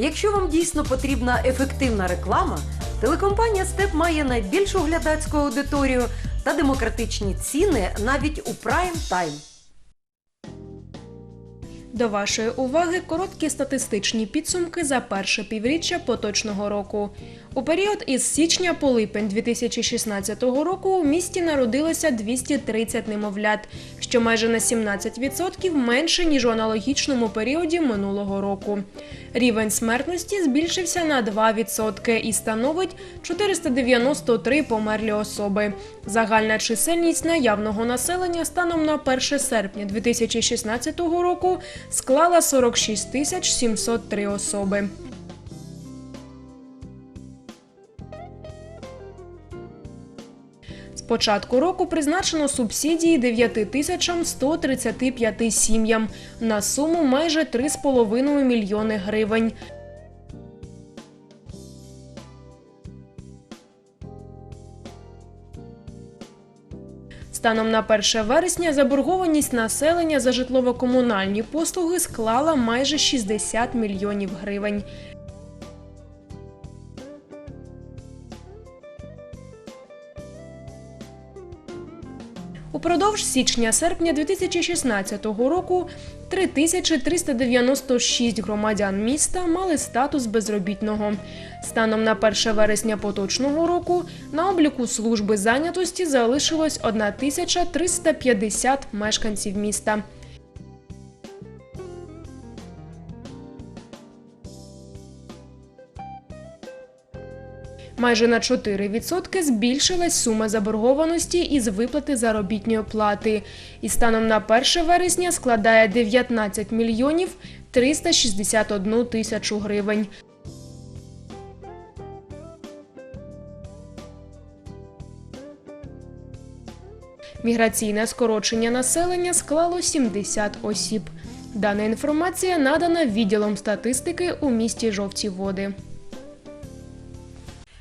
Якщо вам дійсно потрібна ефективна реклама, телекомпанія Степ має найбільшу глядацьку аудиторію та демократичні ціни навіть у прайм тайм. До вашої уваги короткі статистичні підсумки за перше півріччя поточного року. У період із січня по липень 2016 року у місті народилося 230 немовлят, що майже на 17% менше ніж у аналогічному періоді минулого року. Рівень смертності збільшився на 2% і становить 493 померлі особи. Загальна чисельність наявного населення станом на 1 серпня 2016 року склала 46 тисяч 703 особи. З початку року призначено субсидії 9 тисячам 135 сім'ям на суму майже 3,5 мільйони гривень. Станом на 1 вересня заборгованість населення за житлово-комунальні послуги склала майже 60 мільйонів гривень. Упродовж січня-серпня 2016 року 3396 громадян міста мали статус безробітного. Станом на 1 вересня поточного року на обліку служби зайнятості залишилось 1350 мешканців міста. Майже на 4% збільшилась сума заборгованості із виплати заробітної плати. І станом на 1 вересня складає 19 мільйонів 361 тисячу гривень. Міграційне скорочення населення склало 70 осіб. Дана інформація надана відділом статистики у місті Жовті Води.